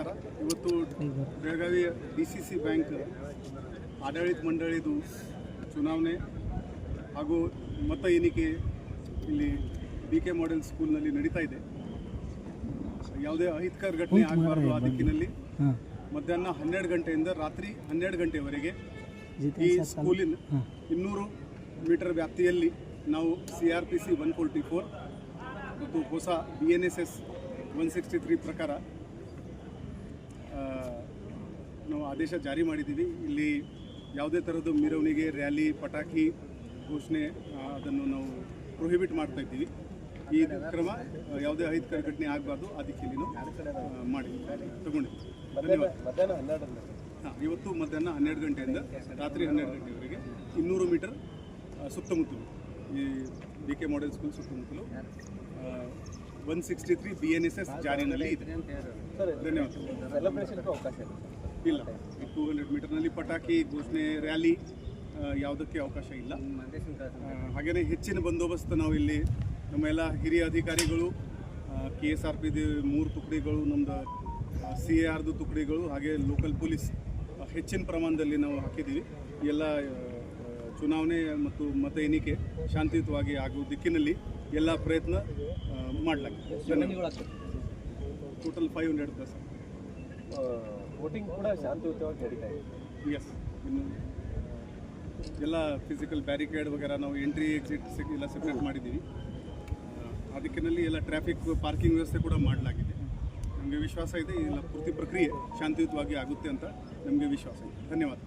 ನಮಸ್ಕಾರ. ಇವತ್ತು ಬೆಳಗಾವಿಯ ಡಿ ಸಿ ಸಿ ಬ್ಯಾಂಕ್ ಆಡಳಿತ ಮಂಡಳಿದು ಚುನಾವಣೆ ಹಾಗೂ ಮತ ಎಣಿಕೆ ಇಲ್ಲಿ ಬಿ ಕೆ ಮಾಡೆಲ್ ಸ್ಕೂಲ್ನಲ್ಲಿ ನಡೀತಾ ಇದೆ. ಯಾವುದೇ ಅಹಿತಕರ ಘಟನೆ ಆಗಬಾರ್ದು ಆ ದಿಕ್ಕಿನಲ್ಲಿ. ಮಧ್ಯಾಹ್ನ ಹನ್ನೆರಡು ಗಂಟೆಯಿಂದ ರಾತ್ರಿ ಹನ್ನೆರಡು ಗಂಟೆವರೆಗೆ ಈ ಸ್ಕೂಲಿನ ಇನ್ನೂರು ಮೀಟರ್ ವ್ಯಾಪ್ತಿಯಲ್ಲಿ ನಾವು C R P C one forty four ಮತ್ತು ಹೊಸ B N S S one sixty three ಪ್ರಕಾರ ಆ, ನಾವು ಆದೇಶ ಜಾರಿ ಮಾಡಿದ್ದೀವಿ. ಇಲ್ಲಿ ಯಾವುದೇ ಥರದ್ದು ಮೆರವಣಿಗೆ ರ್ಯಾಲಿ ಪಟಾಕಿ ಘೋಷಣೆ ಅದನ್ನು ನಾವು ಪ್ರೊಹಿಬಿಟ್ ಮಾಡ್ತಾ ಇದ್ದೀವಿ. ಈ ಕ್ರಮ ಯಾವುದೇ ಅಹಿತಕರ ಘಟನೆ ಆಗಬಾರ್ದು. ಅದಕ್ಕೆ ಇಲ್ಲಿ ಮಾಡಿ ತಗೊಂಡಿದ್ದೀವಿ. ಧನ್ಯವಾದ. ಹಾಂ ಇವತ್ತು ಮಧ್ಯಾಹ್ನ ಹನ್ನೆರಡು ಗಂಟೆಯಿಂದ ರಾತ್ರಿ ಹನ್ನೆರಡು ಗಂಟೆವರೆಗೆ ಇನ್ನೂರು ಮೀಟರ್ ಸುತ್ತಮುತ್ತಲು ಈ ಬಿ ಕೆ ಮಾಡೆಲ್ ಸ್ಕೂಲ್ ಸುತ್ತಮುತ್ತಲು one sixty three B N S S ಜಾರಿನಲ್ಲಿ ಇದೆ. ಧನ್ಯವಾದ. ಇಲ್ಲ. ಟೂ ಹಂಡ್ರೆಡ್ ಮೀಟರ್ನಲ್ಲಿ ಪಟಾಕಿ ಘೋಷಣೆ ರ್ಯಾಲಿ ಯಾವುದಕ್ಕೆ ಅವಕಾಶ ಇಲ್ಲ. ಹಾಗೆಯೇ ಹೆಚ್ಚಿನ ಬಂದೋಬಸ್ತ್ ನಾವು ಇಲ್ಲಿ ನಮ್ಮ ಎಲ್ಲ ಹಿರಿಯ ಅಧಿಕಾರಿಗಳು ಕೆ ಎಸ್ ಆರ್ ಪಿ ಮೂರು ತುಕಡಿಗಳು ನಮ್ಮದು ಸಿ ಎ ಆರ್ದು ತುಕಡಿಗಳು ಹಾಗೆ ಲೋಕಲ್ ಪೊಲೀಸ್ ಹೆಚ್ಚಿನ ಪ್ರಮಾಣದಲ್ಲಿ ನಾವು ಹಾಕಿದ್ದೀವಿ. ಎಲ್ಲ ಚುನಾವಣೆ ಮತ್ತು ಮತ ಎಣಿಕೆ ಶಾಂತಿಯುತವಾಗಿ ಆಗುವ ದಿಕ್ಕಿನಲ್ಲಿ ಎಲ್ಲ ಪ್ರಯತ್ನ ಮಾಡಲಾಗಿದೆ. Total five hundred plus voting ಕೂಡ ಶಾಂತಿಯುತವಾಗಿ ನಡೀತಾ ಇದೆ. ಎಸ್ ಇನ್ನು ಎಲ್ಲ ಫಿಸಿಕಲ್ ಬ್ಯಾರಿಕೇಡ್ ವಗೇರ ನಾವು ಎಂಟ್ರಿ ಎಕ್ಸಿಟ್ ಎಲ್ಲ ಸೆಪ್ರೇಟ್ ಮಾಡಿದ್ದೀವಿ. ಅದಕ್ಕಿನಲ್ಲಿ ಎಲ್ಲ ಟ್ರಾಫಿಕ್ ಪಾರ್ಕಿಂಗ್ ವ್ಯವಸ್ಥೆ ಕೂಡ ಮಾಡಲಾಗಿದೆ. ನಮಗೆ ವಿಶ್ವಾಸ ಇದೆ ಎಲ್ಲ ಪೂರ್ತಿ ಪ್ರಕ್ರಿಯೆ ಶಾಂತಿಯುತವಾಗಿ ಆಗುತ್ತೆ ಅಂತ ನಮಗೆ ವಿಶ್ವಾಸ ಇದೆ. ಧನ್ಯವಾದ.